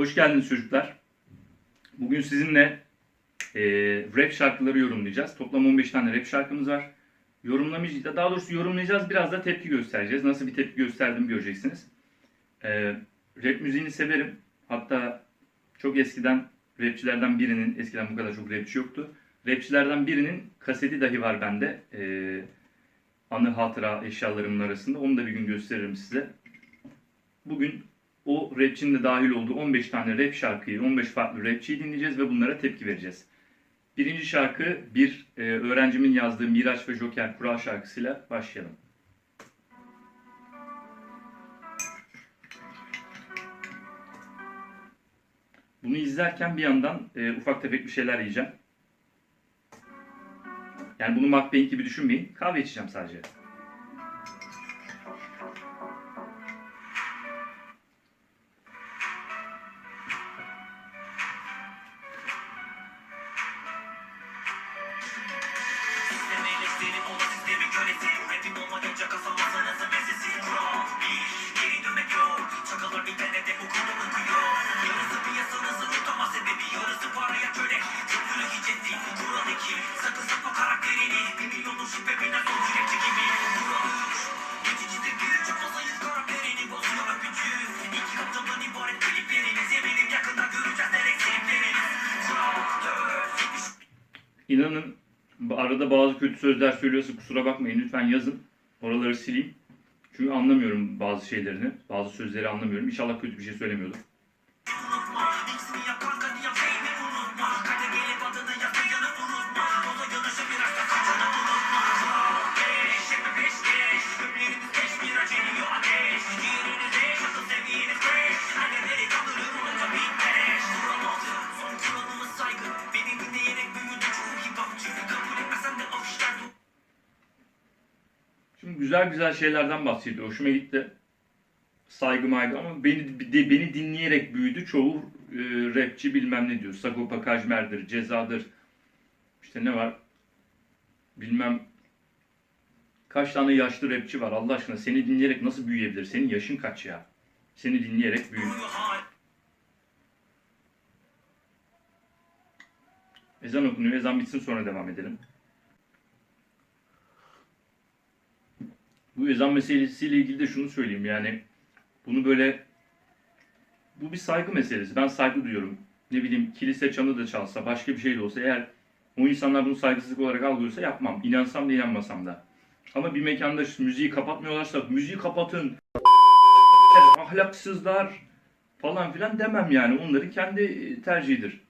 Hoş geldiniz çocuklar. Bugün sizinle e, rap şarkıları yorumlayacağız. Toplam 15 tane rap şarkımız var. Yorumlamayacağız, daha doğrusu yorumlayacağız, biraz da tepki göstereceğiz. Nasıl bir tepki gösterdiğimi göreceksiniz. E, rap müziğini severim. Hatta çok eskiden rapçilerden birinin, eskiden bu kadar çok rapçi yoktu. Rapçilerden birinin kaseti dahi var bende. E, anı hatıra eşyalarımın arasında. Onu da bir gün gösteririm size. Bugün o rapçinin de dahil olduğu 15 tane rap şarkıyı, 15 farklı rapçiyi dinleyeceğiz ve bunlara tepki vereceğiz. Birinci şarkı bir e, öğrencimin yazdığı Miraç ve Joker Kural şarkısıyla başlayalım. Bunu izlerken bir yandan e, ufak tefek bir şeyler yiyeceğim. Yani bunu mukbang gibi düşünmeyin. Kahve içeceğim sadece. İnanın arada bazı kötü sözler söylüyorsa kusura bakmayın lütfen yazın. Oraları sileyim. Çünkü anlamıyorum bazı şeylerini. Bazı sözleri anlamıyorum. İnşallah kötü bir şey söylemiyordur. Güzel güzel şeylerden bahsediyor. Hoşuma gitti. Saygı maygı ama beni de, beni dinleyerek büyüdü. Çoğu e, rapçi bilmem ne diyor. Sagopa Kajmer'dir, Ceza'dır. İşte ne var? Bilmem kaç tane yaşlı rapçi var Allah aşkına. Seni dinleyerek nasıl büyüyebilir? Senin yaşın kaç ya? Seni dinleyerek hala Ezan okunuyor. Ezan bitsin sonra devam edelim. Bu ezan meselesiyle ilgili de şunu söyleyeyim yani bunu böyle bu bir saygı meselesi. Ben saygı duyuyorum. Ne bileyim kilise çanı da çalsa başka bir şey de olsa eğer o insanlar bunu saygısızlık olarak algılıyorsa yapmam. İnansam da inanmasam da. Ama bir mekanda müziği kapatmıyorlarsa müziği kapatın. Ahlaksızlar falan filan demem yani. Onların kendi tercihidir.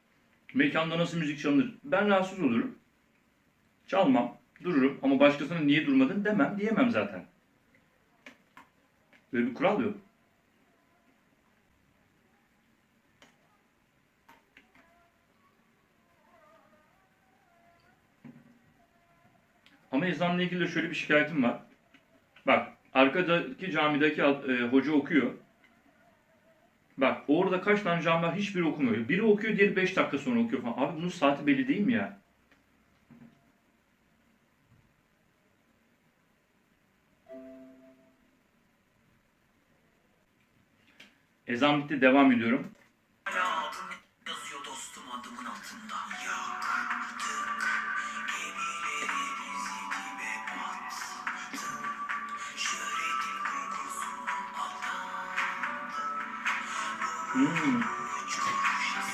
Mekanda nasıl müzik çalınır? Ben rahatsız olurum. Çalmam, dururum ama başkasının niye durmadın demem, diyemem zaten. Böyle bir kural yok. Ama ezanla ilgili de şöyle bir şikayetim var. Bak, arkadaki camideki e, hoca okuyor. Bak orada kaç tane cami var hiçbiri okumuyor. Biri okuyor diğeri 5 dakika sonra okuyor falan. Abi bunun saati belli değil mi ya? Şöhretin korkusuna aldandın Hmm.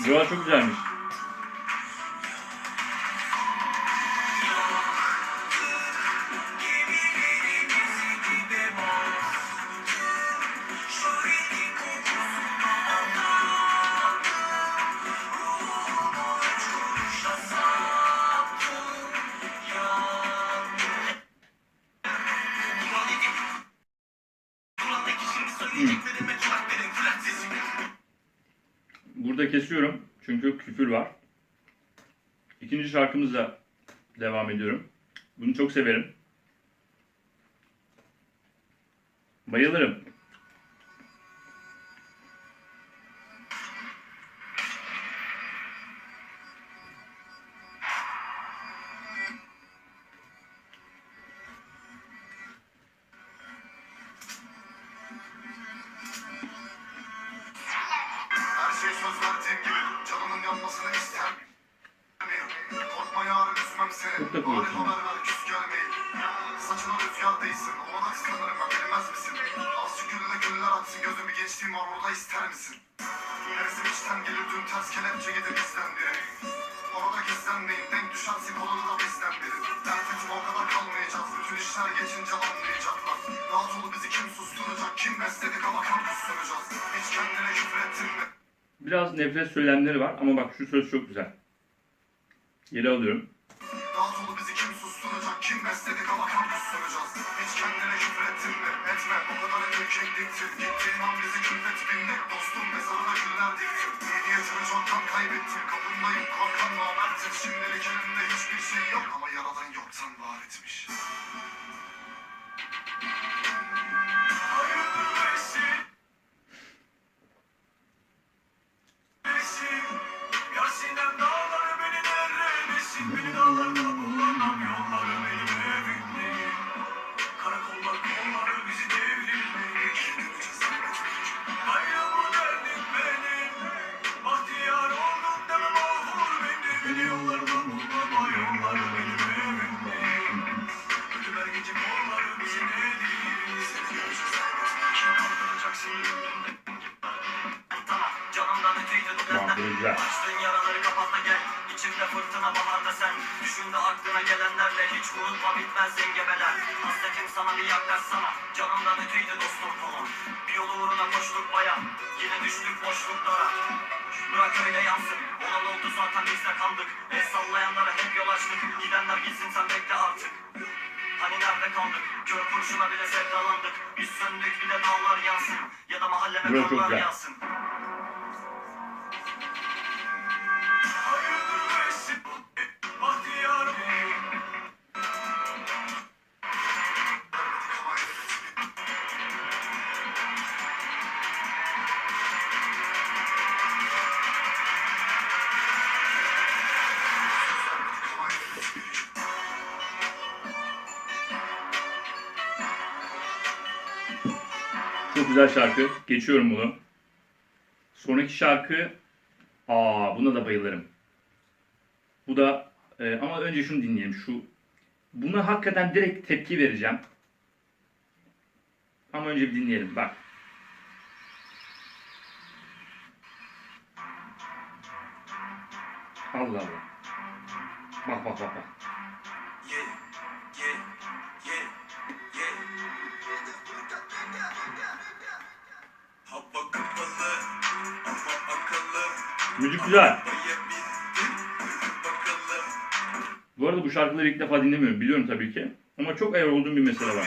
Buralar çok güzelmiş. Küfür var. İkinci şarkımızla devam ediyorum. Bunu çok severim. Çok da gelmeyin. Saçına rüzgar değsin. Ona kıskanırım ben bilmez misin Azıcık gülle güller atsın. Gözüm bir gençliğim var orada ister misin? Nefsim içten gelir dün ters kelepçe yedi bizden biri. Orada gizlenmeyin denk düşerse kolunu da bizden biri. Dert etme o kadar kalmayacağız. Bütün işler geçince anlayacaklar. Rahat bizi kim susturacak? Kim besledik ama kan kusturacağız? Hiç kendine küfür ettin mi? Biraz nefret söylemleri var ama bak şu söz çok güzel. Geri alıyorum. Kadar erkekliktir Gittiğin an bizi külfet bindik. Dostum mezarına güller diktim niyetimi çoktan kaybettim. Kapındayım korkan namerttir Şimdilik elimde hiçbir şey yok. Ama yaradan yoktan var etmiş bitmez zengebeler Hasretim sana bir yaklaşsana Canımdan öteydi dostum falan. Bir yol uğruna koştuk baya. Yine düştük boşluklara. Bırak öyle yansın. Olan oldu zaten biz de kandık El sallayanlara hep yol açtık. Gidenler gitsin sen bekle artık. Hani nerede kaldık? Kör kurşuna bile sevdalandık. Biz söndük bir de dağlar yansın. Ya da mahalleme kanlar yansın güzel şarkı. Geçiyorum bunu. Sonraki şarkı Aa buna da bayılırım. Bu da e, ama önce şunu dinleyelim. Şu buna hakikaten direkt tepki vereceğim. Ama önce bir dinleyelim. Bak. Allah Allah. Bak bak bak bak. Müzik güzel. Bu arada bu şarkıları ilk defa dinlemiyorum. Biliyorum tabii ki. Ama çok ayar olduğum bir mesele var.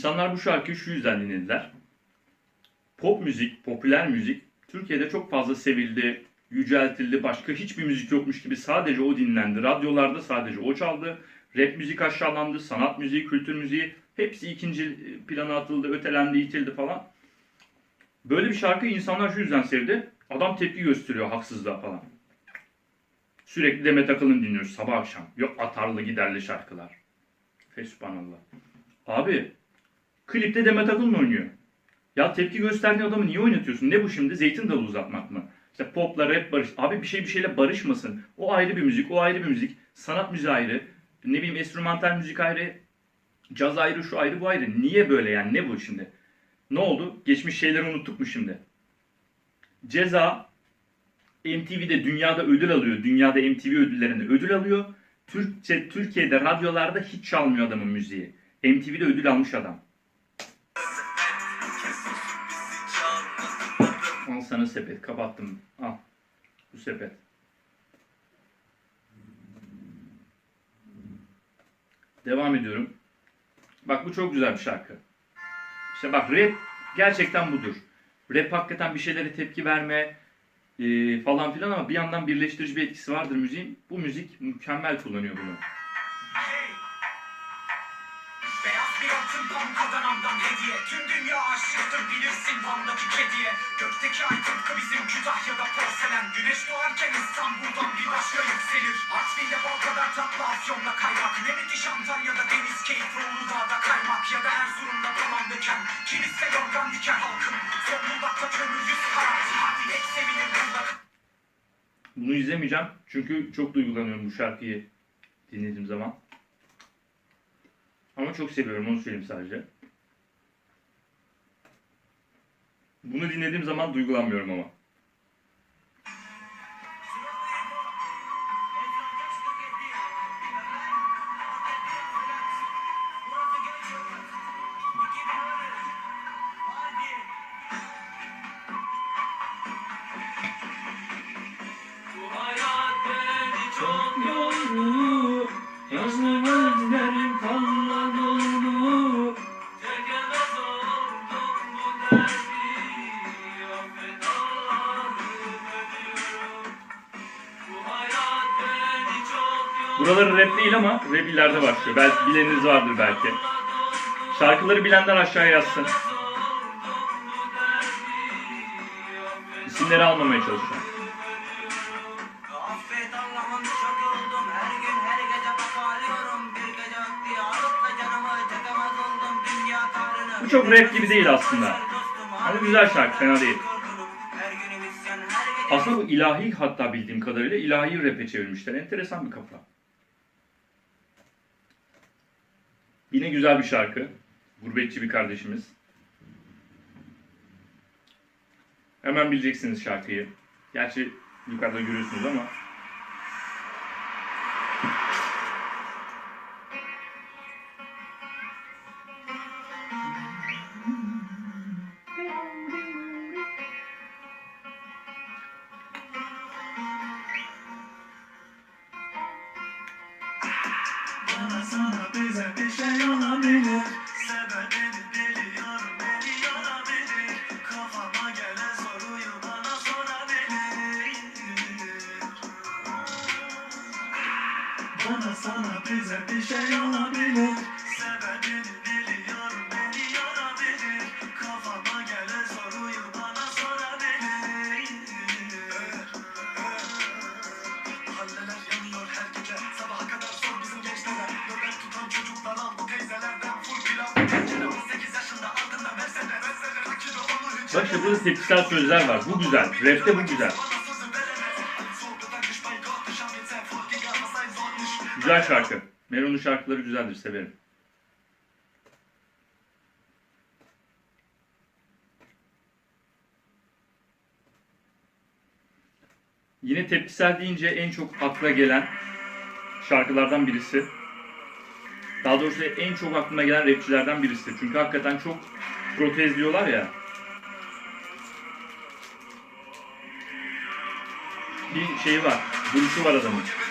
İnsanlar bu şarkıyı şu yüzden dinlediler. Pop müzik, popüler müzik Türkiye'de çok fazla sevildi, yüceltildi. Başka hiçbir müzik yokmuş gibi sadece o dinlendi. Radyolarda sadece o çaldı. Rap müzik aşağılandı, sanat müziği, kültür müziği hepsi ikinci plana atıldı, ötelendi, itildi falan. Böyle bir şarkı insanlar şu yüzden sevdi. Adam tepki gösteriyor haksızlığa falan. Sürekli Demet Akalın dinliyoruz sabah akşam. Yok atarlı giderli şarkılar. Fesubhanallah. Abi klipte Demet Akalın oynuyor. Ya tepki gösterdiğin adamı niye oynatıyorsun? Ne bu şimdi? Zeytin dalı uzatmak mı? İşte popla rap barış. Abi bir şey bir şeyle barışmasın. O ayrı bir müzik, o ayrı bir müzik. Sanat müziği ayrı. Ne bileyim enstrümantal müzik ayrı. Caz ayrı, şu ayrı, bu ayrı. Niye böyle yani? Ne bu şimdi? Ne oldu? Geçmiş şeyleri unuttuk mu şimdi? Ceza MTV'de dünyada ödül alıyor. Dünyada MTV ödüllerinde ödül alıyor. Türkçe Türkiye'de radyolarda hiç çalmıyor adamın müziği. MTV'de ödül almış adam. Sepet. Kapattım. Al. Bu sepet. Devam ediyorum. Bak bu çok güzel bir şarkı. İşte bak rap gerçekten budur. Rap hakikaten bir şeylere tepki verme e, falan filan ama bir yandan birleştirici bir etkisi vardır müziğin. Bu müzik mükemmel kullanıyor bunu. Altın bankadan andan hediye. Tüm dünya aşıktır bilirsin Van'daki kediye. Gökteki ay tıpkı bizim Kütahya'da porselen. Güneş doğarken İstanbul'dan bir başka yükselir Artvin'de bal kadar tatlı Afyon'da kaymak. Ne müthiş Antalya'da deniz keyfi Uludağ'da kaymak. Ya da Erzurum'da tamam döken. Kiliste yorgan diken halkım. Zonguldak'ta kömür yüz karat. Hadi hep sevilir burada. Bunu izlemeyeceğim çünkü çok duygulanıyorum bu şarkıyı dinlediğim zaman. Ama çok seviyorum onu söyleyeyim sadece. Bunu dinlediğim zaman duygulanmıyorum ama. Buraları rap değil ama rap ileride başlıyor. Belki bileniniz vardır belki. Şarkıları bilenler aşağıya yazsın. İsimleri almamaya çalışıyorum. Bu çok rap gibi değil aslında. Ama güzel şarkı, fena değil. Aslında bu ilahi hatta bildiğim kadarıyla ilahi rap'e çevirmişler. Enteresan bir kafa. Yine güzel bir şarkı. Gurbetçi bir kardeşimiz. Hemen bileceksiniz şarkıyı. Gerçi yukarıda görüyorsunuz ama. Bana sana bize bir şey olabilir. Sebebini biliyorum beni yorabilir. Kafama gelen soruyu bana sorabilir. Mahalleler yanıyor her gece. Sabaha kadar sor bizim gençlere. Nöbet tutan çocuklar bu teyzelerden Full pilav tencere. 18 yaşında ardında Mercedes Bak işte burada tepkisel sözler var. Bu güzel. Rap'te bu güzel. Güzel şarkı. Meron'un şarkıları güzeldir. Severim. Yine tepkisel deyince en çok akla gelen şarkılardan birisi. Daha doğrusu en çok aklıma gelen rapçilerden birisi. Çünkü hakikaten çok protez diyorlar ya. Bir şey var, duruşu var adamın.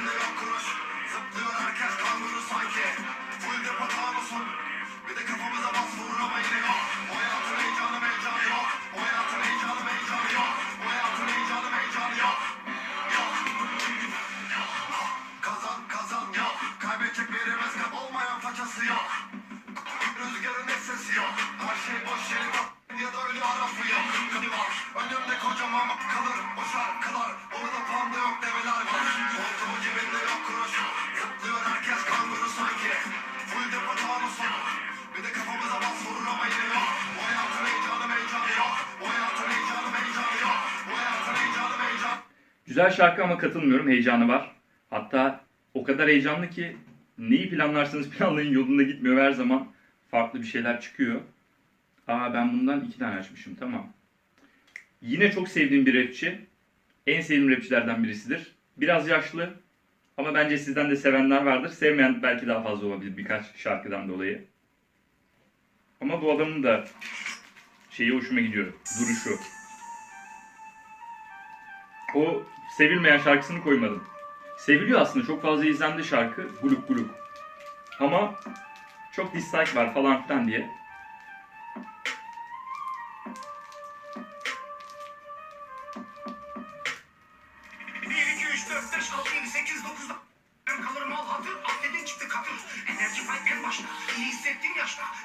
Güzel şarkı ama katılmıyorum. Heyecanı var. Hatta o kadar heyecanlı ki neyi planlarsanız planlayın yolunda gitmiyor. Her zaman farklı bir şeyler çıkıyor. Aa ben bundan iki tane açmışım. Tamam. Yine çok sevdiğim bir rapçi. En sevdiğim rapçilerden birisidir. Biraz yaşlı ama bence sizden de sevenler vardır. Sevmeyen belki daha fazla olabilir birkaç şarkıdan dolayı. Ama bu adamın da şeyi hoşuma gidiyor. Duruşu. O sevilmeyen şarkısını koymadım. Seviliyor aslında çok fazla izlendi şarkı Guluk Guluk. Ama çok dislike var falan filan diye.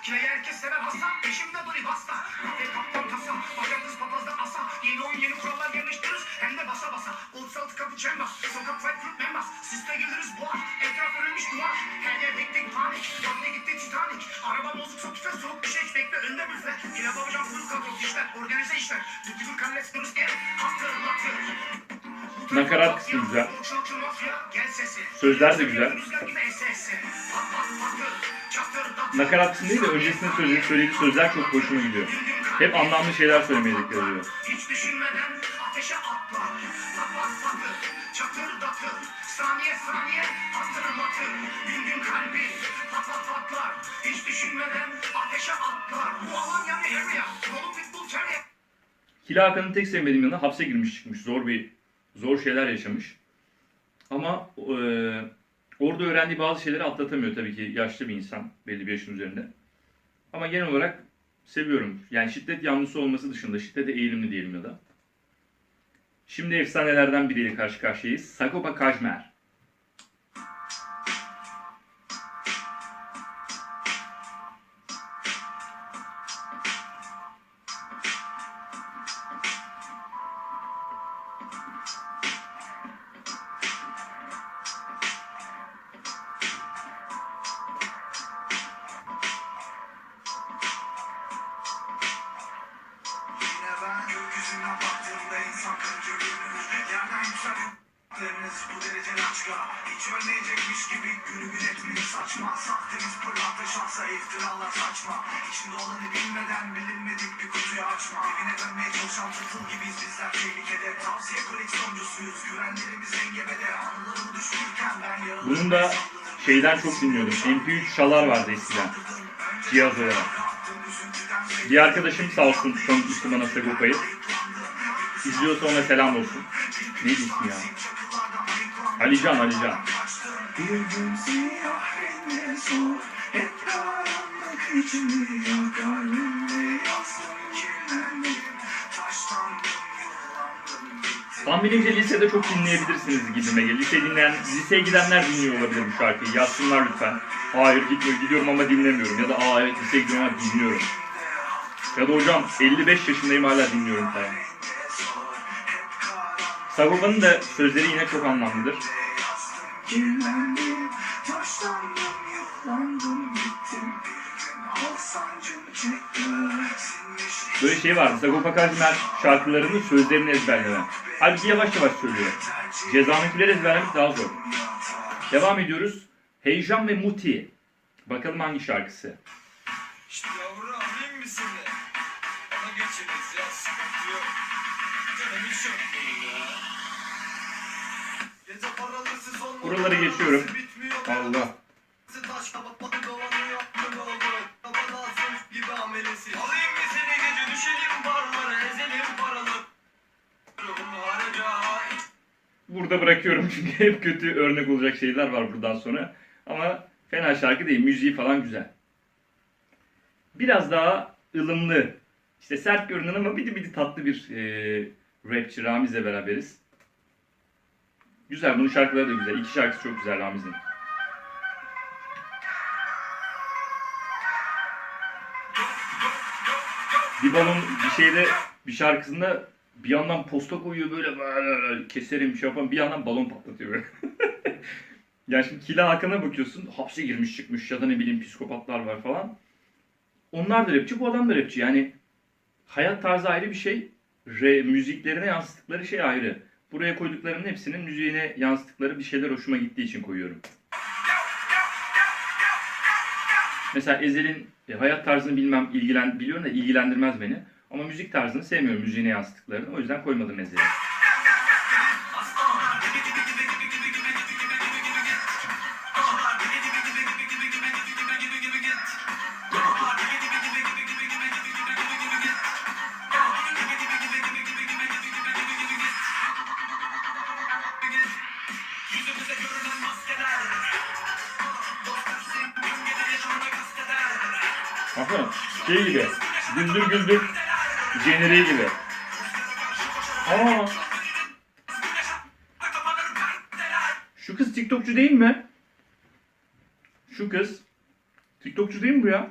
Kirayı herkes sever hasta, eşim de bari hasta. Kahve kaptan tasa, bacak kız papazda asa. Yeni oyun yeni kural. Kapı çembas, sokak fight fruit membas. Siste geliriz boğaz, etraf örülmüş duvar. Her yer tek panik, Yolda gitti Titanic. Araba bozuk sok tüfe, soğuk bir şey hiç bekle, önde büfe. Pilav babacam full kadro, işler, organize işler. Dükkanın kallet sınırız ev, hatırlatır. Nakarat kısmı güzel. Sözler de güzel. Nakarat kısmı değil de öncesinde söylediği, söylediği sözler çok hoşuma gidiyor. Hep anlamlı şeyler söylemeye dikkat ediyor. Hiç düşünmeden ateşe atla. Pat pat patır, çatır datır. Saniye saniye hatırlatır. Gün gün kalbi pat pat patlar. Hiç düşünmeden ateşe atlar. Bu alan yani area. Dolu pitbull terrier. Hila Hakan'ın tek sevmediğim yanı hapse girmiş çıkmış. Zor bir zor şeyler yaşamış. Ama e, orada öğrendiği bazı şeyleri atlatamıyor tabii ki yaşlı bir insan belli bir yaşın üzerinde. Ama genel olarak seviyorum. Yani şiddet yanlısı olması dışında şiddete eğilimli diyelim ya da. Şimdi efsanelerden biriyle karşı karşıyayız. Sagopa Kajmer. Saçma Sahtemiz pırlanta şansa iftiralar saçma İçinde olanı bilmeden bilinmedik bir kutuyu açma Evine dönmeye çalışan tırtıl gibiyiz bizler tehlikede Tavsiye koleksiyoncusuyuz güvenlerimiz engebede Anılarım düşünürken ben yaralı Bunun da şeyden çok dinliyordum. MP3 çalar vardı eskiden. Cihaz olarak. Bir arkadaşım sağ olsun tanıtmıştı bana Sagopa'yı. İzliyorsa ona selam olsun. Neydi ismi ya? Alican, Alican. Soğuk Hep karanlık lisede çok dinleyebilirsiniz gibime geliyor. Lise dinleyen, liseye gidenler dinliyor olabilir bu şarkıyı. Yazsınlar lütfen. Hayır gitmiyor, gidiyorum ama dinlemiyorum. Ya da aa evet liseye gidiyorum ama dinliyorum. Ya da hocam 55 yaşındayım hala dinliyorum falan. Sagopa'nın da sözleri yine çok anlamlıdır. Kirlendim Taşlandım Böyle şey vardı. Sagopa Kajmer şarkılarının sözlerini ezberleme. Halbuki yavaş yavaş söylüyor. Cezanınkileri ezberlemek daha zor. Devam ediyoruz. Heyecan ve Muti. Bakalım hangi şarkısı? İşte yavru alayım mı seni? Bana geçeriz ya sıkıntı yok. Canım hiç yok benim ya. Gece paralısız olmadı. Buraları geçiyorum. Allah. Burada bırakıyorum çünkü hep kötü örnek olacak şeyler var buradan sonra. Ama fena şarkı değil. Müziği falan güzel. Biraz daha ılımlı. işte sert görünen ama bidi bidi tatlı bir e, rapçi Ramiz'le beraberiz. Güzel. Bunun şarkıları da güzel. İki şarkısı çok güzel Ramiz'in. Bir balon bir şeyde bir şarkısında bir yandan posta koyuyor böyle, böyle keserim şey yapan bir yandan balon patlatıyor böyle. yani şimdi Kila Hakan'a bakıyorsun hapse girmiş çıkmış ya da ne bileyim psikopatlar var falan. Onlar da rapçi bu adam da rapçi yani hayat tarzı ayrı bir şey. Re, müziklerine yansıttıkları şey ayrı. Buraya koyduklarımın hepsinin müziğine yansıttıkları bir şeyler hoşuma gittiği için koyuyorum. Mesela Ezel'in e, hayat tarzını bilmem ilgilen biliyorum da ilgilendirmez beni. Ama müzik tarzını sevmiyorum müziğine yansıttıklarını. O yüzden koymadım Ezel'i. Jeneriği gibi. Aa, Şu kız TikTokçu değil mi? Şu kız. TikTokçu değil mi bu ya?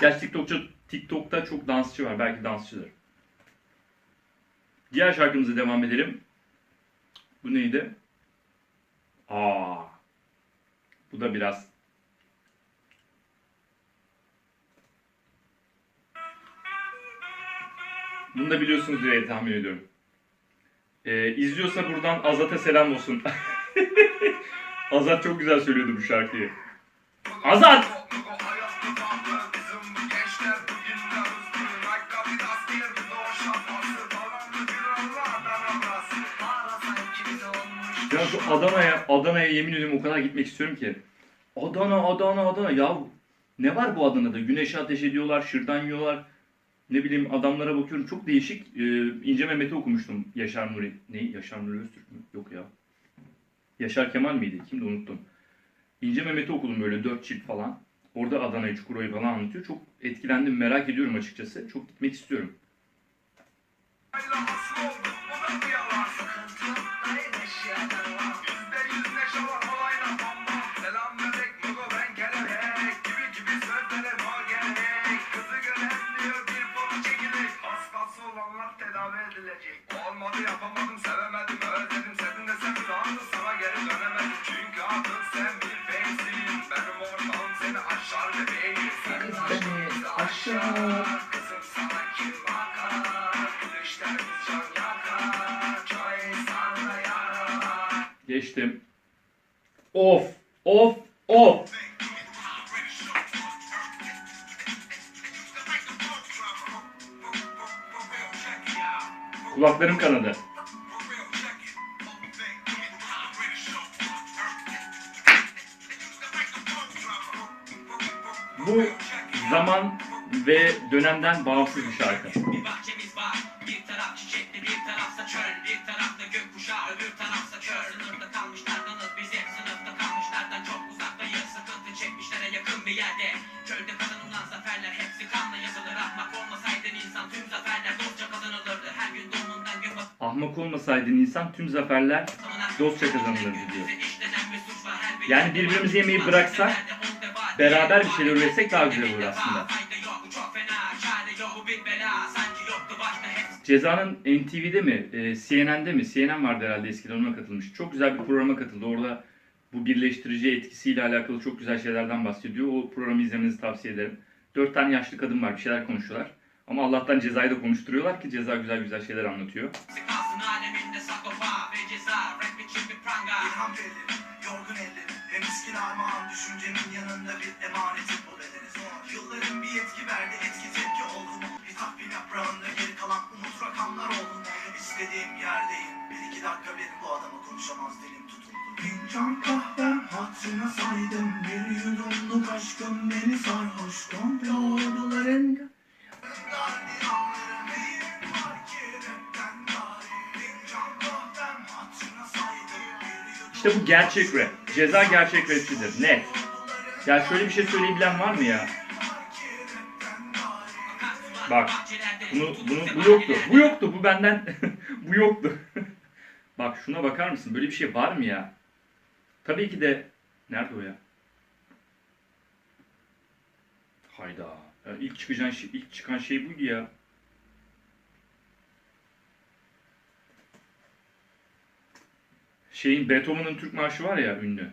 Gerçi TikTokçu, TikTok'ta çok dansçı var. Belki dansçıdır. Diğer şarkımıza devam edelim. Bu neydi? Aa. Bu da biraz Bunu da biliyorsunuz diye tahmin ediyorum. Ee, izliyorsa buradan Azat'a selam olsun. Azat çok güzel söylüyordu bu şarkıyı. Azat! Ya şu Adana'ya, Adana'ya yemin ediyorum o kadar gitmek istiyorum ki. Adana, Adana, Adana. Ya ne var bu Adana'da? Güneşe ateş ediyorlar, şırdan yiyorlar. Ne bileyim adamlara bakıyorum çok değişik. Ee, İnce Mehmet'i okumuştum. Yaşar Nuri. Ne? Yaşar Nuri Öztürk mü? Yok ya. Yaşar Kemal miydi? Kimdi unuttum. İnce Mehmet'i okudum böyle dört cilt falan. Orada Adana'yı, Çukurova'yı falan anlatıyor. Çok etkilendim, merak ediyorum açıkçası. Çok gitmek istiyorum. Yarar Geçtim. Of, of, of. Kulaklarım kanadı. Bu zaman ve dönemden bağımsız bir şarkı. Ahmak olmasaydın insan tüm zaferler dostça kazanılırdı diyor. Yani birbirimizi yemeyi bıraksak, beraber bir şeyler üretsek daha güzel olur aslında. Ceza'nın NTV'de mi, e, CNN'de mi? CNN vardı herhalde eskiden ona katılmış. Çok güzel bir programa katıldı. Orada bu birleştirici etkisiyle alakalı çok güzel şeylerden bahsediyor. O programı izlemenizi tavsiye ederim. Dört tane yaşlı kadın var, bir şeyler konuşuyorlar. Ama Allah'tan Ceza'yı da konuşturuyorlar ki Ceza güzel güzel şeyler anlatıyor. Yılların bir yetki verdi, etki tepki oldu mu? Bir takvim yaprağında geri kalan umut rakamlar oldu mu? İstediğim yerdeyim, bir iki dakika benim bu adama konuşamaz dilim tutuldu. Fincan kahvem hatırına saydım. Bir yudumluk aşkım beni sarhoş Komplo orduların İşte bu gerçek rap. Ceza gerçek rapçidir. Net. Ya şöyle bir şey söyleyebilen var mı ya? Bak. Bunu, bunu, bu yoktu. Bu yoktu. Bu benden. bu yoktu. Bak şuna bakar mısın? Böyle bir şey var mı ya? Tabii ki de. Nerede o ya? Hayda. Ya ilk çıkacağın şey, ilk çıkan şey buydu ya. Şeyin Beethoven'ın Türk Marşı var ya ünlü.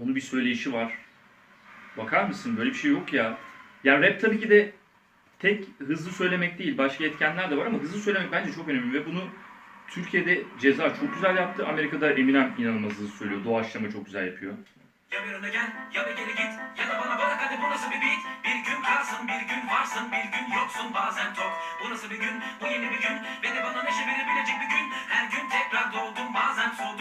Onun bir söyleyişi var. Bakar mısın? Böyle bir şey yok ya. Ya rap tabii ki de tek hızlı söylemek değil. Başka etkenler de var ama hızlı söylemek bence çok önemli ve bunu Türkiye'de Ceza çok güzel yaptı. Amerika'da Eminem inanılmaz hızlı söylüyor. Doğaçlama çok güzel yapıyor. Ya bir öne gel ya bir geri git. Ya da bana bırak hadi bu nasıl bir beat? Bir gün kalsın bir gün varsın bir gün yoksun bazen tok. Bu nasıl bir gün? Bu yeni bir gün. De bana neşe verebilecek bir gün. Her gün tekrar doğdum bazen soğudum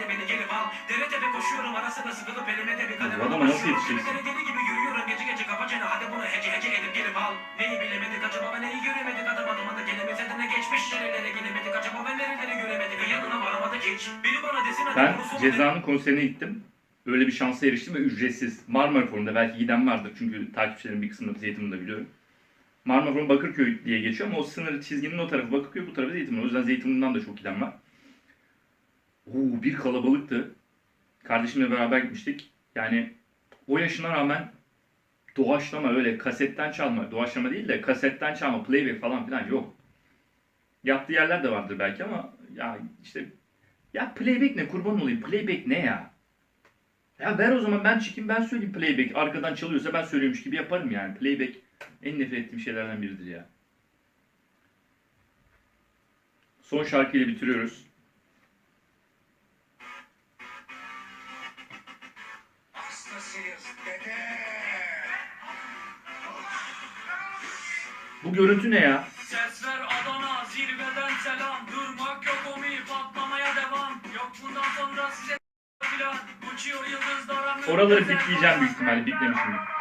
hadi beni gelip al dere tepe koşuyorum arasında sıkılıp elime de bir kalem alıp nasıl yetişeceksin? Deli deli gibi yürüyorum gece gece kafa çene hadi bunu hece hece edip gelip al neyi bilemedik acaba ve neyi göremedik adım adım adı kelimize de ne geçmiş nerelere gidemedik acaba ve nereleri göremedik ve yanına varamadık hiç biri bana desin hadi Ben bunu Ceza'nın konserine gittim. Öyle bir şansa eriştim ve ücretsiz. Marmara Forum'da belki giden vardır çünkü takipçilerin bir kısmını Zeytinburnu'da biliyorum. Marmara Forum Bakırköy diye geçiyor ama o sınır çizginin o tarafı Bakırköy bu tarafı Zeytinburnu. O yüzden Zeytinburnu'ndan da çok giden var. Oo, bir kalabalıktı. Kardeşimle beraber gitmiştik. Yani o yaşına rağmen doğaçlama öyle kasetten çalma, doğaçlama değil de kasetten çalma, playback falan filan yok. Yaptığı yerler de vardır belki ama ya işte ya playback ne kurban olayım playback ne ya? Ya ver o zaman ben çıkayım ben söyleyeyim playback. Arkadan çalıyorsa ben söylüyormuş gibi yaparım yani. Playback en nefret ettiğim şeylerden biridir ya. Son şarkıyla bitiriyoruz. Bu görüntü ne ya? Ses ver Adana zirveden selam Durmak yok omi patlamaya devam Yok bundan sonra size Uçuyor yıldızlara Oraları bitleyeceğim büyük ihtimalle. Bitlemişim.